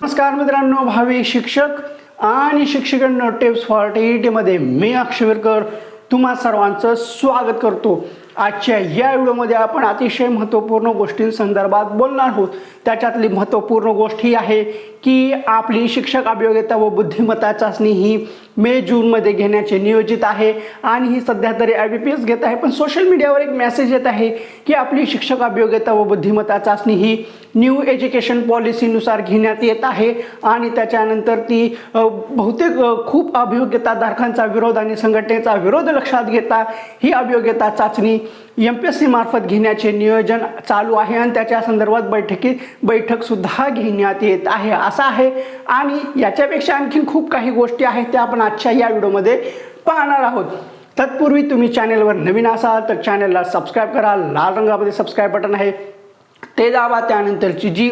नमस्कार मित्रांनो भावी शिक्षक आणि शिक्षकांनो टिप्स फॉर टी ई टीमध्ये मी अक्षवीरकर तुम्हा सर्वांचं स्वागत करतो. आजच्या या व्हिडिओमध्ये आपण अतिशय महत्त्वपूर्ण गोष्टींसंदर्भात बोलणार आहोत. त्याच्यातली महत्त्वपूर्ण गोष्ट ही आहे की आपली शिक्षक अभियोग्यता व बुद्धिमत्ता चाचणी ही मे जूनमध्ये घेण्याचे नियोजित आहे. आणि ही सध्या तरी आय बी पी एस घेत आहे पण सोशल मीडियावर एक मेसेज येत आहे की आपली शिक्षक अभियोग्यता व बुद्धिमत्ता चाचणी ही न्यू एज्युकेशन पॉलिसीनुसार घेण्यात येत आहे. आणि त्याच्यानंतर ती बहुतेक खूप खूप अभियोग्यताधारकांचा विरोध आणि संघटनेचा विरोध लक्षात घेता ही अभियोग्यता चाचणी एम पी एस सी मार्फत घेण्याचे नियोजन चालू आहे आणि त्याच्या संदर्भात बैठकीत बैठकसुद्धा घेण्यात येत आहे. असं आहे. आणि याच्यापेक्षा आणखीन खूप काही गोष्टी आहेत त्या आपण आजच्या या व्हिडिओमध्ये पाहणार आहोत. तत्पूर्वी तुम्ही चॅनेलवर नवीन असाल तर चॅनलला सबस्क्राईब करा. लाल रंगामध्ये सबस्क्राईब बटन आहे. ते दाबा. त्यानंतरची जी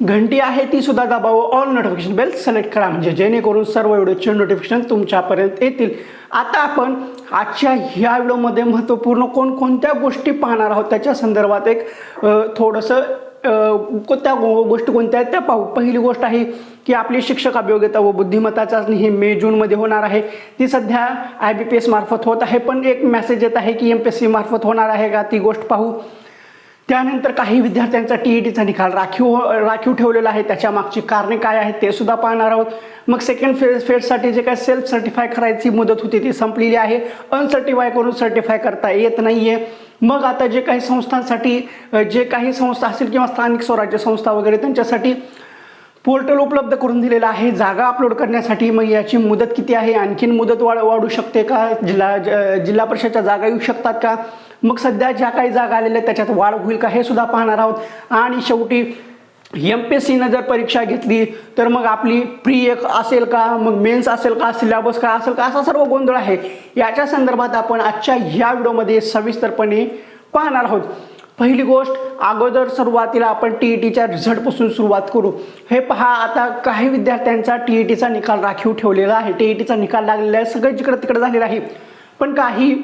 घंटी आहे ती सुद्धा दाबावं. ऑल नोटिफिकेशन बेल सिलेक्ट करा. म्हणजे जेणेकरून सर्व व्हिडिओचे नोटिफिकेशन तुमच्यापर्यंत येतील. आता आपण आजच्या ह्या व्हिडिओमध्ये महत्त्वपूर्ण कोणकोणत्या गोष्टी पाहणार आहोत? त्याच्या संदर्भात एक थोडंसं कोणत्या गोष्टी कोणत्या आहेत त्या पाहू. पहिली गोष्ट आहे की आपली शिक्षक अभियोग्यता व बुद्धिमत्ता चाचणी ही मे जूनमध्ये होणार आहे. ती सध्या आय बी पी एस मार्फत होत आहे पण एक मेसेज येत आहे की एम पी एस सी मार्फत होणार आहे का? ती गोष्ट पाहू. त्यानंतर काही विद्यार्थ्यांचा टी ई टीचा निकाल राखीव हो, राखीव ठेवलेला आहे. त्याच्या मागची कारणे काय आहेत ते सुद्धा पाहणार आहोत. मग सेकंड फेज फेजसाठी जे काय सेल्फ सर्टिफाय करायची मुदत होती ती संपलेली आहे. अनसर्टिफाय करून सर्टिफाय करता येत नाही आहे मग आता जे काही संस्थांसाठी जे काही संस्था असतील किंवा स्थानिक स्वराज्य संस्था वगैरे त्यांच्यासाठी पोर्टल उपलब्ध करून दिलेलं आहे. जागा अपलोड करण्यासाठी मग याची मुदत किती आहे? आणखीन मुदत वाढ वाढू शकते का? जिल्हा ज- जिल्हा परिषदच्या जागा येऊ शकतात का? मग सध्या ज्या काही जागा आलेल्या त्याच्यात वाढ होईल का हे सुद्धा पाहणार आहोत. आणि शेवटी एम पी एस सीनं जर परीक्षा घेतली तर मग आपली प्री एक असेल का मग मेन्स असेल का सिलेबस का असेल का असा सर्व गोंधळ आहे. याच्या संदर्भात आपण आजच्या ह्या व्हिडिओमध्ये सविस्तरपणे पाहणार आहोत. पहिली गोष्ट अगोदर सुरुवातीला आपण टी ई टीच्या रिझल्टपासून सुरुवात करू. हे पहा आता काही विद्यार्थ्यांचा टी ई टीचा निकाल राखीव ठेवलेला आहे. टी ई टीचा निकाल लागलेला आहे सगळं जिकडं तिकडं झालेलं आहे. पण काही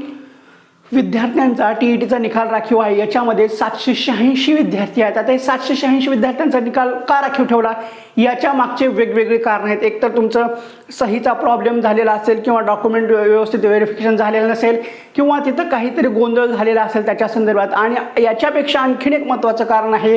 विद्यार्थ्यांचा टी ई टीचा निकाल राखीव आहे. याच्यामध्ये सातशे शहाऐंशी विद्यार्थी आहेत. आता हे सातशे शहाऐंशी विद्यार्थ्यांचा निकाल का राखीव ठेवला? याच्या मागचे वेगवेगळे कारण आहेत. एकतर तुमचं सहीचा प्रॉब्लेम झालेला असेल किंवा डॉक्युमेंट व्यवस्थित व्हेरिफिकेशन झालेलं नसेल किंवा तिथं काहीतरी गोंधळ झालेला असेल त्याच्या संदर्भात. आणि याच्यापेक्षा आणखीन एक महत्त्वाचं कारण आहे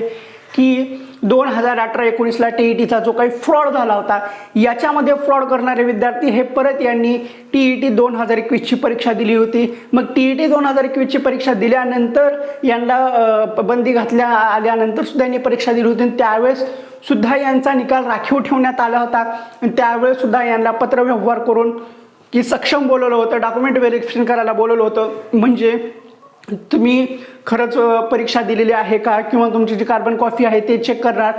की दोन हजार अठरा एकोणीसला टी ई टीचा जो काही फ्रॉड झाला होता याच्यामध्ये फ्रॉड करणारे विद्यार्थी हे परत यांनी टी ई टी दोन हजार एकवीसची परीक्षा दिली होती. मग टी ई टी दोन हजार एकवीसची परीक्षा दिल्यानंतर यांना बंदी घातल्या आल्यानंतर सुद्धा यांनी परीक्षा दिली होती. आणि त्यावेळेस सुद्धा यांचा निकाल राखीव ठेवण्यात आला होता. आणि त्यावेळेस सुद्धा यांना पत्रव्यवहार करून की सक्षम बोलवलं होतं डॉक्युमेंट व्हेरिफिकेशन करायला बोलवलं होतं. म्हणजे तुम्ही खरंच परीक्षा दिलेली आहे का? किंवा तुमची जी कार्बन कॉफी आहे ते चेक करणार?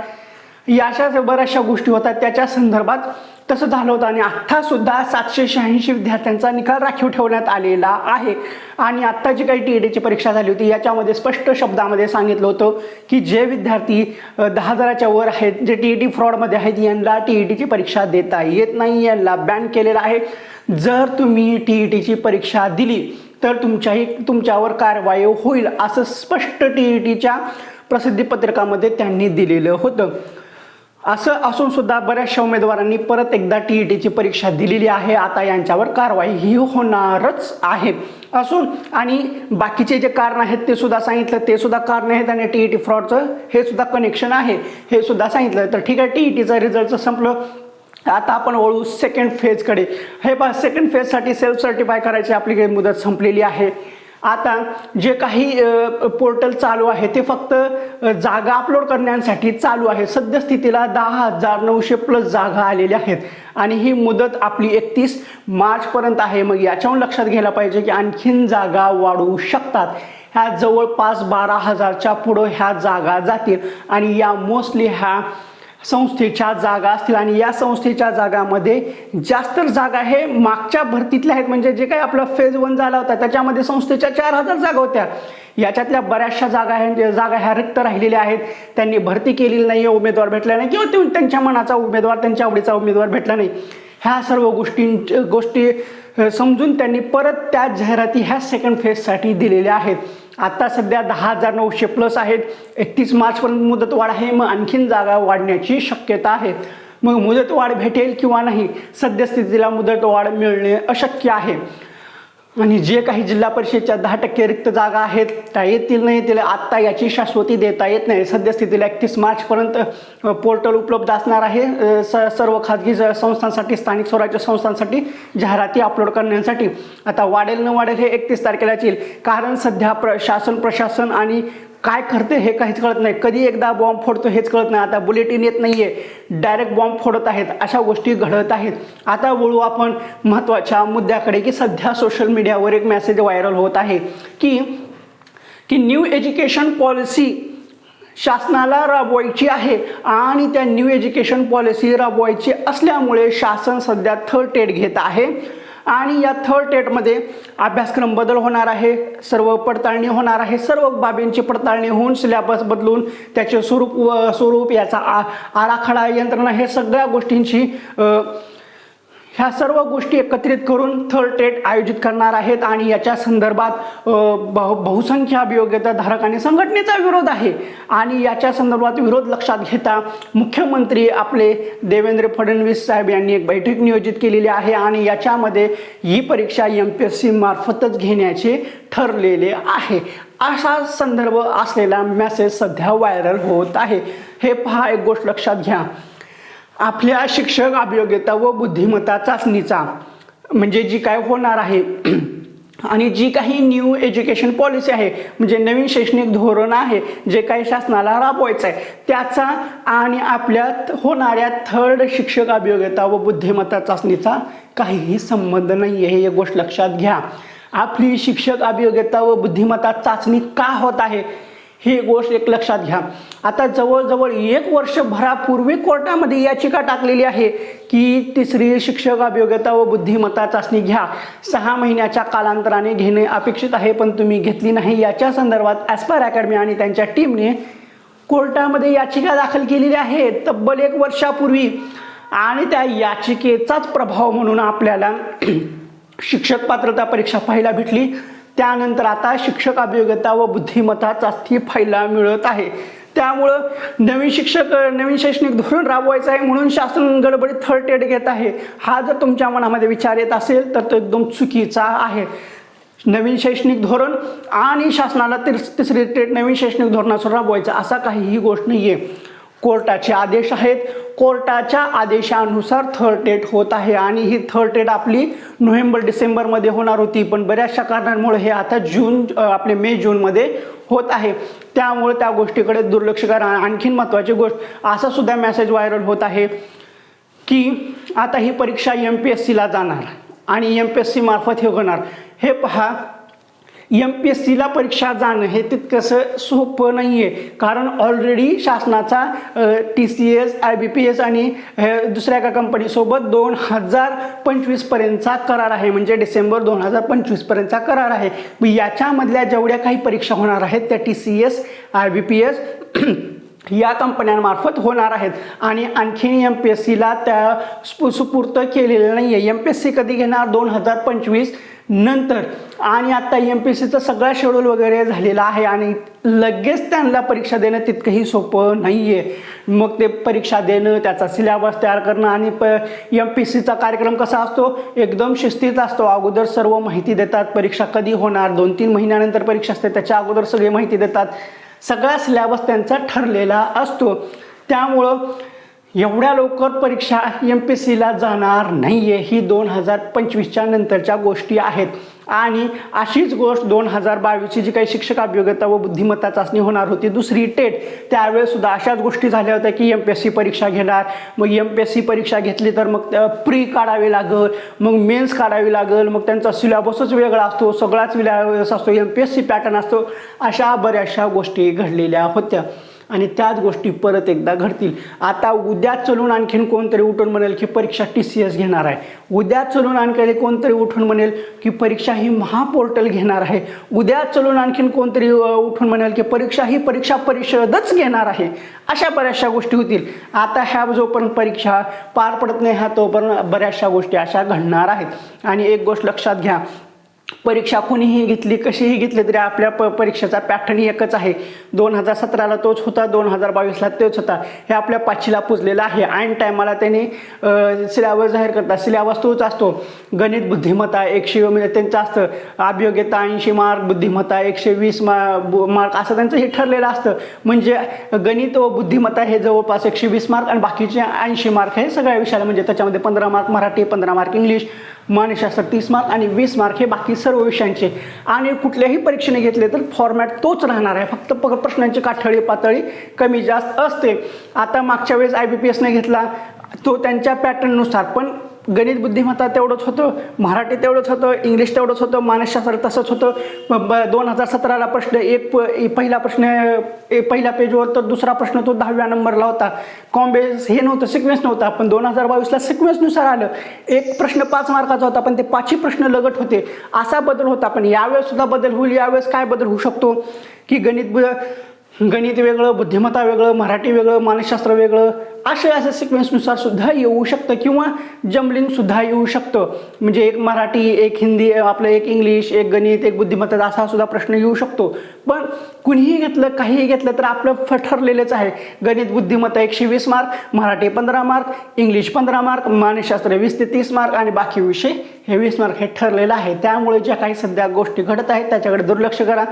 या अशा बऱ्याचशा गोष्टी होतात. त्याच्या संदर्भात तसं झालं होतं आणि आत्तासुद्धा सातशे शहाऐंशी विद्यार्थ्यांचा निकाल राखीव ठेवण्यात आलेला आहे. आणि आत्ता जी काही टी ई डीची परीक्षा झाली होती याच्यामध्ये स्पष्ट शब्दामध्ये सांगितलं होतं की जे विद्यार्थी दहा हजाराच्या वर आहेत जे टी ई टी फ्रॉडमध्ये आहेत यांना टी ई टीची परीक्षा देता येत नाही. यांना बॅन केलेलं आहे. जर तुम्ही टी ई टीची परीक्षा दिली तर तुमच्याही तुमच्यावर कारवाई होईल असं स्पष्ट टी ई टीच्या प्रसिद्धीपत्रकामध्ये त्यांनी दिलेलं होतं. असं असून सुद्धा बऱ्याचशा उमेदवारांनी परत एकदा टी ई टीची परीक्षा दिलेली आहे. आता यांच्यावर कारवाई ही होणारच आहे. असून आणि बाकीचे जे कारण आहेत ते सुद्धा सांगितलं ते सुद्धा कारण आहेत आणि टी ई टी फ्रॉडचं हे सुद्धा कनेक्शन आहे. हे सुद्धा सांगितलं. तर ठीक आहे टी ई टीचा रिझल्टचं संपलं. आता आपण वळू सेकंड फेजकडे हे पहा सेकंड फेजसाठी सेल्फ सर्टिफाय करायची आपली काही मुदत संपलेली आहे. आता जे काही पोर्टल चालू आहे ते फक्त जागा अपलोड करण्यासाठी चालू आहे. सद्यस्थितीला दहा हजार नऊशे प्लस जागा आलेल्या आहेत. आणि ही मुदत आपली एकतीस मार्चपर्यंत आहे. मग याच्याहून लक्षात घ्यायला पाहिजे की आणखीन जागा वाढवू शकतात. ह्या जवळपास बारा हजारच्या पुढं ह्या जागा जातील. आणि या मोस्टली ह्या संस्थेच्या जागा असतील आणि या संस्थेच्या जागामध्ये जास्त जागा हे मागच्या भरतीतल्या आहेत. म्हणजे जे काही आपला फेज वन झाला होता त्याच्यामध्ये संस्थेच्या चार हजार जागा होत्या. याच्यातल्या बऱ्याचशा जागा आहेत जागा ह्या रिक्त राहिलेल्या आहेत. त्यांनी भरती केलेली नाही उमेदवार भेटला नाही. किंवा त्यांच्या मनाचा उमेदवार त्यांच्या आवडीचा उमेदवार भेटला नाही. ह्या सर्व गोष्टी गोष्टी समजून त्यांनी परत त्या जाहिराती ह्या सेकंड फेजसाठी दिलेल्या आहेत. आता सध्या दहा हजार नऊशे प्लस आहेत. एकतीस मार्चपर्यंत मुदतवाढ आहे. मग आणखीन जागा वाढण्याची शक्यता आहे. मग मुदतवाढ भेटेल किंवा नाही सद्यस्थितीला मुदतवाढ मिळणे अशक्य आहे. आणि जे काही जिल्हा परिषदच्या दहा टक्के रिक्त जागा आहेत त्या येतील नाही येतील आत्ता याची शाश्वती देता येत नाही. सद्यस्थितीला एकतीस मार्चपर्यंत पोर्टल उपलब्ध असणार आहे. स सर्व खाजगी ज- संस्थांसाठी स्थानिक स्वराज्य संस्थांसाठी जाहिराती अपलोड करण्यासाठी. आता वाढेल न वाढेल हे एकतीस तारखेला येईल. कारण सध्या प्र शासन प्रशासन आणि काय करते हे काहीच कळत नाही. कधी एकदा बॉम्ब फोडतो हेच कळत नाही. आता बुलेटिन येत नाही आहे डायरेक्ट बॉम्ब फोडत आहेत. अशा गोष्टी घडत आहेत. आता वळू आपण महत्त्वाच्या मुद्द्याकडे की सध्या सोशल मीडियावर एक मेसेज व्हायरल होत आहे की की न्यू एज्युकेशन पॉलिसी शासनाला राबवायची आहे आणि त्या न्यू एज्युकेशन पॉलिसी राबवायची असल्यामुळे शासन सध्या थर्ड टेट घेत आहे. आणि या थर्ड टेटमध्ये अभ्यासक्रम बदल होणार आहे सर्व पडताळणी होणार आहे सर्व बाबींची पडताळणी होऊन सिलेबस बदलून त्याचे स्वरूप व स्वरूप याचा आ आराखडा यंत्रणा हे सगळ्या गोष्टींची ह्या सर्व गोष्टी एकत्रित करून थर्ड टेट आयोजित करणार आहेत आणि याच्या संदर्भात बहु बहुसंख्य अभियोग्यता धारक आणि संघटनेचा विरोध आहे. आणि याच्या संदर्भात विरोध लक्षात घेता मुख्यमंत्री आपले देवेंद्र फडणवीस साहेब यांनी एक बैठक नियोजित केलेली आहे आणि याच्यामध्ये ही परीक्षा एम पी एस सी मार्फतच घेण्याचे ठरलेले आहे. असा संदर्भ असलेला मेसेज सध्या व्हायरल होत आहे. हे पहा एक गोष्ट लक्षात घ्या. आपल्या शिक्षक अभियोग्यता व बुद्धिमत्ता चाचणीचा म्हणजे जी काय होणार आहे आणि जी काही न्यू एज्युकेशन पॉलिसी आहे म्हणजे नवीन शैक्षणिक धोरण आहे जे काही शासनाला राबवायचं आहे त्याचा आणि आपल्या होणाऱ्या थर्ड शिक्षक अभियोग्यता व बुद्धिमत्ता चाचणीचा काहीही संबंध नाही आहे ही एक गोष्ट लक्षात घ्या. आपली शिक्षक अभियोग्यता व बुद्धिमत्ता चाचणी का होत आहे? ही गोष्ट एक लक्षात घ्या. आता जवळजवळ एक वर्षभरापूर्वी कोर्टामध्ये याचिका टाकलेली आहे की तिसरी शिक्षक अभियोग्यता व बुद्धिमत्ता चाचणी घ्या. सहा महिन्याच्या कालांतराने घेणे अपेक्षित आहे पण तुम्ही घेतली नाही. याच्या संदर्भात ॲस्पायर अकॅडमी आणि त्यांच्या टीमने कोर्टामध्ये याचिका दाखल केलेली आहे. तब्बल एक वर्षापूर्वी. आणि त्या याचिकेचाच प्रभाव म्हणून आपल्याला शिक्षक पात्रता परीक्षा पाहायला भेटली. त्यानंतर आता शिक्षक अभियोग्यता व बुद्धिमत्ता चाचणी पाहायला मिळत आहे. त्यामुळं नवीन शिक्षक नवीन शैक्षणिक धोरण राबवायचं आहे म्हणून शासन गडबडीत थर्ड टेट घेत आहे. हा जर तुमच्या मनामध्ये विचार येत असेल तर तो एकदम चुकीचा आहे. नवीन शैक्षणिक धोरण आणि शासनाला तिस तिसरी टेट नवीन शैक्षणिक धोरणासह राबवायचं असा काहीही गोष्ट नाही आहे कोर्टाचे आदेश आहेत. कोर्टाच्या आदेशानुसार थर्ड टेट होत आहे आणि ही थर्ड टेट आपली नोव्हेंबर डिसेंबरमध्ये होणार होती. पण बऱ्याचशा कारणांमुळे हे आता जून आपले मे जूनमध्ये होत आहे. त्यामुळे त्या गोष्टीकडे दुर्लक्ष करा. आणखीन महत्त्वाची गोष्ट असा सुद्धा मेसेज व्हायरल होत आहे की आता ही परीक्षा एम पी एस सीला जाणार आणि एम पी एस सी मार्फत हे होणार. हे पहा एम पी एस सीला परीक्षा जाणं हे तितकंसं सोपं नाही आहे कारण ऑलरेडी शासनाचा T C S I B P S आणि दुसऱ्या एका कंपनीसोबत दोन हजार पंचवीसपर्यंतचा करार आहे. म्हणजे डिसेंबर दोन हजार पंचवीसपर्यंतचा करार आहे. मग याच्यामधल्या जेवढ्या काही परीक्षा होणार आहेत त्या T C S I B P S या कंपन्यांमार्फत होणार आहेत. आणि आणखीन एम पी एस सीला त्या सुपूर्त केलेलं नाही आहे एम पी एस सी कधी घेणार? दोन हजार पंचवीस नंतर. आणि आत्ता एम पी एस सीचं सगळा शेड्यूल वगैरे झालेला आहे आणि लगेच त्यांना परीक्षा देणं तितकंही सोपं नाही आहे मग ते परीक्षा देणं त्याचा सिलेबस तयार करणं आणि प एम पी एस सीचा कार्यक्रम कसा असतो? एकदम शिस्तीत असतो. अगोदर सर्व माहिती देतात. परीक्षा कधी होणार? दोन तीन महिन्यानंतर परीक्षा असते. त्याच्या अगोदर सगळी माहिती देतात. सगळा सिलॅबस त्यांचा ठरलेला असतो. त्यामुळं एवढ्या लवकर परीक्षा एम पी सीला जाणार नाही आहे ही दोन हजार पंचवीसच्या नंतरच्या गोष्टी आहेत. आणि अशीच गोष्ट दोन हजार बावीसची जी काही शिक्षक अभियोग्यता व बुद्धिमत्ता चाचणी होणार होती दुसरी टेट. त्यावेळेस सुद्धा अशाच गोष्टी झाल्या होत्या की एम पी एस सी परीक्षा घेणार. मग एम पी एस सी परीक्षा घेतली तर मग प्री काढावी लागल मग मेन्स काढावी लागल मग त्यांचा सिलेबसच वेगळा असतो सगळाच सिलेबस असतो M P S C pattern असतो अशा बऱ्याचशा गोष्टी घडलेल्या होत्या. आणि त्याच गोष्टी परत एकदा घडतील. आता उद्या चलून आणखीन कोणतरी उठून म्हणेल की परीक्षा टी सी एस घेणार आहे. उद्या चलून आणखी कोणतरी उठून म्हणेल की परीक्षा ही महापोर्टल घेणार आहे. उद्या चलून आणखीन कोणतरी उठून म्हणेल की परीक्षा ही परीक्षा परिषदच घेणार आहे. अशा बऱ्याचशा गोष्टी होतील. आता ह्या जोपर्यंत परीक्षा पार पडत नाही ह्या तोपर्यंत बऱ्याचशा गोष्टी अशा घडणार आहेत. आणि एक गोष्ट लक्षात घ्या. परीक्षा कुणीही घेतली कशीही घेतली तरी आपल्या प परीक्षेचा पॅटर्न एकच आहे. दोन हजार सतराला तोच होता दोन हजार बावीसला तोच होता. हे आपल्या पाचीला पुजलेलं आहे. ऐन टायमाला त्यांनी सिलेबस जाहीर करतात. सिलेबस तोच असतो. गणित बुद्धिमत्ता एकशे म्हणजे त्यांचं असतं. अभियोग्यता ऐंशी मार्क बुद्धिमत्ता एकशे वीस मा मार्क असं त्यांचं हे ठरलेलं असतं. म्हणजे गणित व बुद्धिमत्ता हे जवळपास एकशे वीस मार्क आणि बाकीचे ऐंशी मार्क हे सगळ्या विषयाला म्हणजे त्याच्यामध्ये पंधरा मार्क मराठी पंधरा मार्क इंग्लिश मानसशास्त्र तीस मार्क आणि वीस मार्क हे बाकी सर्व विषयांचे. आणि कुठल्याही परीक्षेने घेतले तर फॉर्मॅट तोच राहणार आहे. फक्त प प्रश्नांची काठळी पातळी कमी जास्त असते. आता मागच्या वेळेस आय बी पी एसने घेतला तो त्यांच्या पॅटर्ननुसार पण गणित बुद्धिमत्ता तेवढंच होतं मराठी तेवढंच होतं इंग्लिश तेवढंच होतं मानसशास्त्र तसंच होतं. ब दोन हजार सतराला प्रश्न एक प ए- पहिला प्रश्न ए- पहिल्या पेजवर तर दुसरा प्रश्न तो दहाव्या नंबरला होता. कॉम्बेस हे नव्हतं सिक्वेन्स नव्हता. पण दोन हजार बावीसला सिक्वेन्सनुसार आलं. एक प्रश्न पाच मार्काचा होता पण ते पाचही प्रश्न लगट होते. असा बदल होता पण यावेळेससुद्धा बदल होईल यावेळेस काय बदल होऊ शकतो? की गणित गणित वेगळं बुद्धिमत्ता वेगळं मराठी वेगळं मानसशास्त्र वेगळं असे असं सिक्वेन्सनुसार सुद्धा येऊ शकतं किंवा जम्बलिंग सुद्धा येऊ शकतं. म्हणजे एक मराठी एक हिंदी आपलं एक इंग्लिश एक गणित एक बुद्धिमत्ता असा सुद्धा प्रश्न येऊ शकतो. पण कुणीही घेतलं काहीही घेतलं तर आपलं फ ठरलेलंच आहे. गणित बुद्धिमत्ता एकशे वीस मार्क मराठी पंधरा मार्क इंग्लिश पंधरा मार्क मानसशास्त्र वीस ते तीस मार्क आणि बाकी विषय हे वीस मार्क हे ठरलेलं आहे. त्यामुळे ज्या काही सध्या गोष्टी घडत आहेत त्याच्याकडे दुर्लक्ष करा.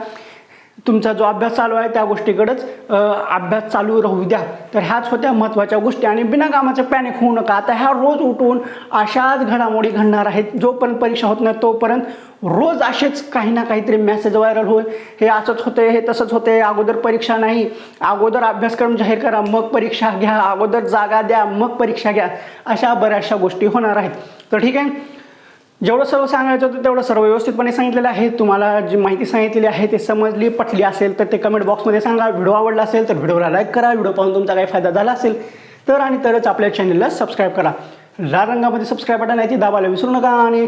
तुमचा जो अभ्यास चालू आहे त्या गोष्टीकडंच अभ्यास चालू राहू द्या. तर ह्याच होत्या महत्त्वाच्या गोष्टी. आणि बिना कामाचं पॅनिक होऊ नका. आता ह्या रोज उठून अशाच घडामोडी घडणार आहेत. जोपर्यंत परीक्षा होत नाही तोपर्यंत रोज असेच काही ना काहीतरी मेसेज व्हायरल होईल. हे असंच होते हे तसंच होते अगोदर परीक्षा नाही. अगोदर अभ्यासक्रम जाहीर करा. मग परीक्षा घ्या. अगोदर जागा द्या. मग परीक्षा घ्या. अशा बऱ्याचशा गोष्टी होणार आहेत. तर ठीक आहे. जेवढं सर्व सांगायचं होतं तेवढं सर्व व्यवस्थितपणे सांगितलेलं आहे. तुम्हाला जी माहिती सांगितलेली आहे ते समजली पटली असेल तर ते कमेंट बॉक्समध्ये सांगा. व्हिडिओ आवडला असेल तर व्हिडिओला लाईक करा. व्हिडिओ पाहून तुमचा काही फायदा झाला असेल तर आणि तरच आपल्या चॅनलला सबस्क्राईब करा. लाल रंगामध्ये सबस्क्राईब बटन आहे ती दाबायला विसरू नका आणि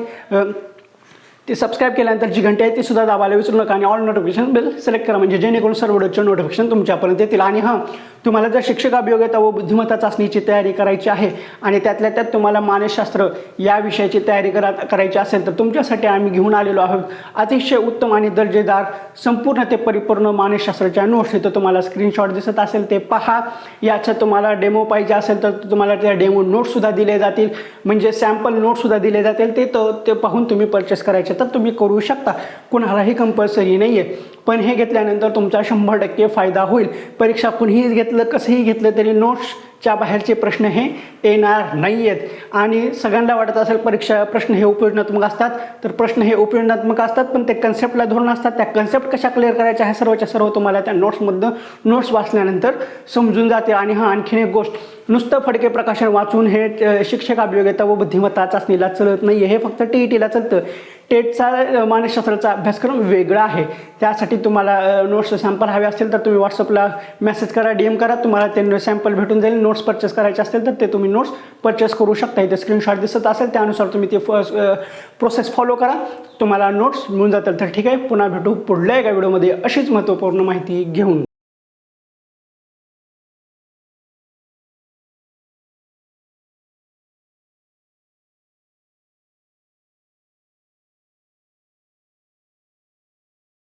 ते सबस्क्राईब केल्यानंतर जी घंटी आहे ती सुद्धा दाबायला विसरू नका आणि ऑल नोटिफिकेशन बेल सिलेक्ट करा. म्हणजे जेणेकरून सर्व व्हिडिओचे नोटिफिकेशन तुमच्यापर्यंत येतील. आणि हां तुम्हाला जर शिक्षक अभियोग्यता व बुद्धिमत्ता चाचणीची तयारी करायची आहे आणि त्यातल्या त्यात तुम्हाला मानसशास्त्र या विषयाची तयारी करा करायची असेल तर तुमच्यासाठी आम्ही घेऊन आलेलो आहोत. अतिशय उत्तम आणि दर्जेदार संपूर्ण ते परिपूर्ण मानसशास्त्राच्या नोट्स इथं तुम्हाला स्क्रीनशॉट दिसत असेल. ते पहा. याचं तुम्हाला डेमो पाहिजे असेल तर तुम्हाला त्या डेमो नोट्ससुद्धा दिले जातील. म्हणजे सॅम्पल नोट्ससुद्धा दिले जातील. ते तर ते पाहून तुम्ही परचेस करायचे. तर तुम्ही करू शकता. कुणालाही कंपल्सरी नाही आहे पण हे घेतल्यानंतर तुमचा शंभर टक्के फायदा होईल. परीक्षा कुणीही घेतलं कसंही घेतलं तरी नोट्सच्या बाहेरचे प्रश्न हे येणार नाही आहेत आणि सगळ्यांना वाटत असेल परीक्षा प्रश्न हे उपयोजनात्मक असतात तर प्रश्न हे उपयोजनात्मक असतात पण ते कन्सेप्टला धोरण असतात. त्या कन्सेप्ट कशा क्लिअर करायच्या ह्या सर्वच्या सर्व तुम्हाला त्या नोट्समधनं नोट्स वाचल्यानंतर समजून जाते. आणि हा आणखीन एक गोष्ट नुसतं फडके प्रकाशन वाचून हे शिक्षक अभियोग्यता व बुद्धिमत्ता चाचणीला चलत नाही हे फक्त टी ई टीला चालतं. टेटचा मानसशास्त्राचा अभ्यासक्रम वेगळा आहे. त्यासाठी तुम्हाला नोट्स सॅम्पल हवे असतील तर तुम्ही व्हॉट्सअपला मेसेज करा डी एम करा. तुम्हाला ते सॅम्पल भेटून जाईल. नोट्स परचेस करायचे असतील तर ते तुम्ही नोट्स परचेस करू शकता. इथे स्क्रीनशॉट दिसत असेल त्यानुसार तुम्ही ते प्रोसेस फॉलो करा. तुम्हाला नोट्स मिळून जातील. तर ठीक आहे पुन्हा भेटू पुढल्या एका व्हिडिओमध्ये अशीच महत्त्वपूर्ण माहिती घेऊन.